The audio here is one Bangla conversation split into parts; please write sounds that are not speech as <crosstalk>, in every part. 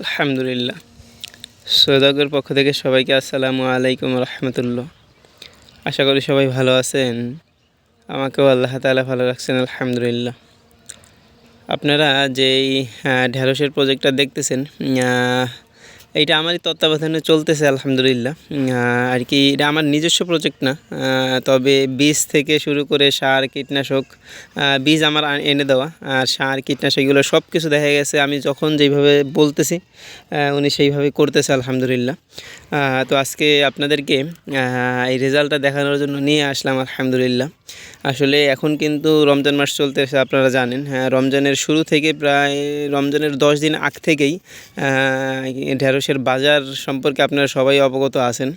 আলহামদুলিল্লাহ। সৈয়দকের পক্ষ থেকে সবাইকে আসসালামু আলাইকুম রহমতুল্লাহ। আশা করি সবাই ভালো আছেন। আমাকেও আল্লাহ তালা ভালো রাখছেন আলহামদুলিল্লাহ। আপনারা যেই আহ, ঢেঁড়সের প্রজেক্টটা দেখতেছেন এইটা আমারই তত্ত্বাবধানে চলতেছে, আলহামদুলিল্লাহ। আর কি এটা আমার নিজস্ব প্রজেক্ট না। তবে বীজ থেকে শুরু করে সার, কীটনাশক বীজ আমার এনে দেওয়া। আর সার, কীটনাশক এগুলো সব কিছু দেখা গেছে। আমি যখন যেইভাবে বলতেছি উনি সেইভাবে করতেছে, আলহামদুলিল্লাহ। তো আজকে আপনাদেরকে এই রেজাল্টটা দেখানোর জন্য নিয়ে আসলাম আলহামদুলিল্লাহ। আসলে এখন কিন্তু রমজান মাস চলতেছে আপনারা জানেন। হ্যাঁ রমজানের শুরু থেকে প্রায় রমজানের দশ দিন আগ থেকেই আহ, ঢেঁড়সের বাজার সম্পর্কে আপনারা সবাই অবগত আছেন।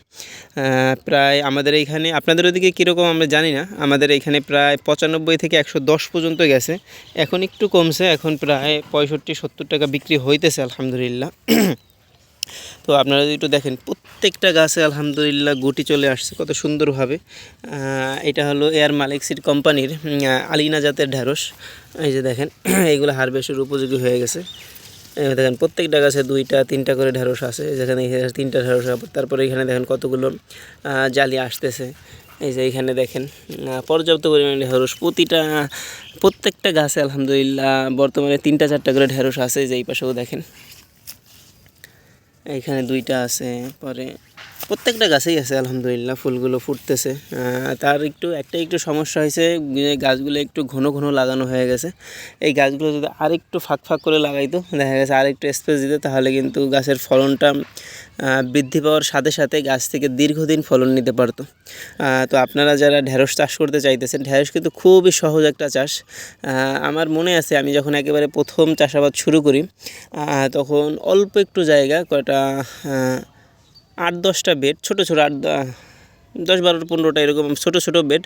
প্রায় আমাদের এইখানে আপনাদের ওদিকে কীরকম আমরা জানি না আমাদের এইখানে প্রায় পঁচানব্বই থেকে একশো দশ পর্যন্ত গেছে। এখন একটু কমছে এখন প্রায় পঁয়ষট্টি সত্তর টাকা বিক্রি হইতেছে আলহামদুলিল্লাহ। তো আপনারা যদি একটু দেখেন, প্রত্যেকটা গাছে আলহামদুলিল্লাহ গুটি চলে আসছে, কত সুন্দরভাবে। এটা হলো এয়ার মালিক সিড কোম্পানির আলিনা জাতের ঢ্যাঁড়স। এই যে দেখেন <clears throat> এইগুলো হারভেস্টের উপযোগী হয়ে গেছে। দেখেন, প্রত্যেকটা গাছে দুইটা, তিনটা করে ঢ্যাঁড়স আছে। যেখানে তিনটা ঢ্যাঁড়স। তারপরে এখানে দেখেন কতগুলো জালি আসতেছে। এই যে এইখানে দেখেন পর্যাপ্ত পরিমাণে ঢেঁড়স প্রতিটা, প্রত্যেকটা গাছে আলহামদুলিল্লাহ বর্তমানে তিনটা, চারটা করে ঢ্যাঁড়স আছে। যে এই পাশেও দেখেন এইখানে দুইটা আছে, পরে প্রত্যেকটা গাছেই আছে, আলহামদুলিল্লাহ, ফুলগুলো ফুটতেছে। তার একটু একটা একটু সমস্যা হয়েছে, যে গাছগুলো একটু ঘন ঘন লাগানো হয়ে গেছে। এই গাছগুলো যদি আরেকটু ফাঁক ফাঁক করে লাগাইতো, দেখা গেছে আরেকটু স্পেস দিতে, তাহলে কিন্তু গাছের ফলনটা বৃদ্ধি পাওয়ার সাথে সাথে গাছ থেকে দীর্ঘদিন ফলন নিতে পারতো। তো আপনারা যারা ঢেঁড়স চাষ করতে চাইতেছেন, ঢেঁড়স কিন্তু খুবই সহজ একটা চাষ। আমার মনে আছে আমি যখন একেবারে প্রথম চাষাবাদ শুরু করি তখন অল্প একটু জায়গা, কয়টা আট দশটা বেড, ছোটো ছোটো আট দশ বারো পনেরোটা এরকম ছোটো ছোটো বেড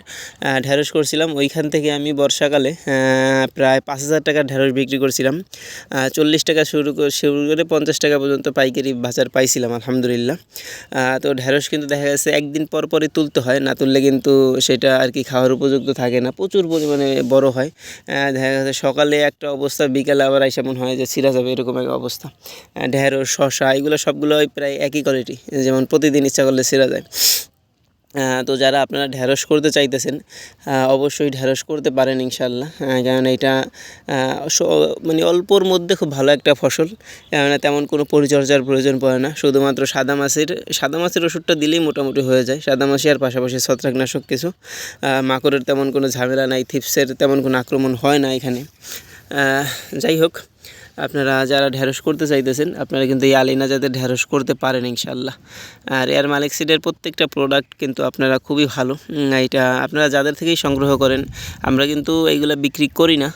ঢ্যাঁড়স করছিলাম। ওইখান থেকে আমি বর্ষাকালে প্রায় পাঁচ হাজার টাকার ঢ্যাঁড়স বিক্রি করছিলাম। চল্লিশ টাকা শুরু করে শুরু করে পঞ্চাশ টাকা পর্যন্ত পাইকারি বাজার পাইছিলাম, আলহামদুলিল্লাহ। তো ঢ্যাঁড়স কিন্তু দেখা গেছে একদিন পর পরই তুলতে হয়, না তুললে কিন্তু সেটা আর কি খাওয়ার উপযুক্ত থাকে না। প্রচুর পরিমাণে বড় হয়। দেখা গেছে সকালে একটা অবস্থা, বিকালে আবার মনে হয় যে ছিঁড়া যাবে, এরকম একটা অবস্থা। ঢেঁড়স শশা এগুলো সবগুলোই প্রায় একই কোয়ালিটি যেমন প্রতিদিন ইচ্ছা করলে ছিঁড়া যায়। তো যারা আপনারা ঢ্যাঁড়স করতে চাইতেছেন অবশ্যই ঢ্যাঁড়স করতে পারেন ইনশাল্লাহ কারণ এটা মানে অল্পর মধ্যে খুব ভালো একটা ফসল। কেননা তেমন কোনো পরিচর্যার প্রয়োজন পড়ে না। শুধুমাত্র সাদা মাছের সাদা মাছের ওষুধটা দিলেই মোটামুটি হয়ে যায়। সাদা মাছি আর পাশাপাশি ছত্রাকনাশক কিছু। মাকড়ের তেমন কোনো ঝামেলা নাই, থিপসের তেমন কোনো আক্রমণ হয় না এখানে। যাই হোক আপনারা যারা ঢ্যাঁড়স করতে চাইতেছেন, আপনারা কিন্তু এই আলিনা যাদের ঢ্যাঁড়স করতে পারেন ইনশাল্লাহ আর এয়ার মালিক সিডের প্রত্যেকটা প্রোডাক্ট কিন্তু আপনারা খুবই ভালো। এটা আপনারা যাদের থেকেই সংগ্রহ করেন, আমরা কিন্তু এইগুলো বিক্রি করি না।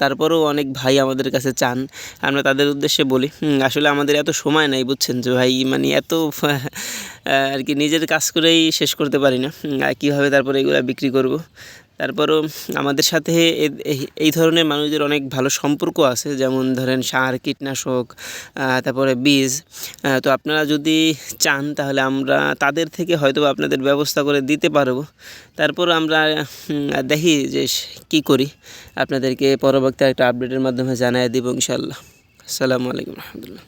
তারপরেও অনেক ভাই আমাদের কাছে চান, আমরা তাদের উদ্দেশ্যে বলি। আসলে আমাদের এত সময় নাই, বুঝছেন? যে ভাই মানে এত আর কি নিজের কাজ করেই শেষ করতে পারি না। কীভাবে তারপরে এগুলো বিক্রি করব? তারপরও আমাদের সাথে এই- ধরনের মানুষদের অনেক ভালো সম্পর্ক আছে, যেমন ধরেন সার, কীটনাশক তারপরে বীজ। তো আপনারা যদি চান তাহলে আমরা তাদের থেকে হয়তো আপনাদের ব্যবস্থা করে দিতে পারব। তারপর আমরা দেখি যে কী করি। আপনাদেরকে পরবর্তী একটা আপডেটের মাধ্যমে জানাই দেবো ইনশাল্লাহ আসসালামু আলাইকুম রহমতুল্লাহ।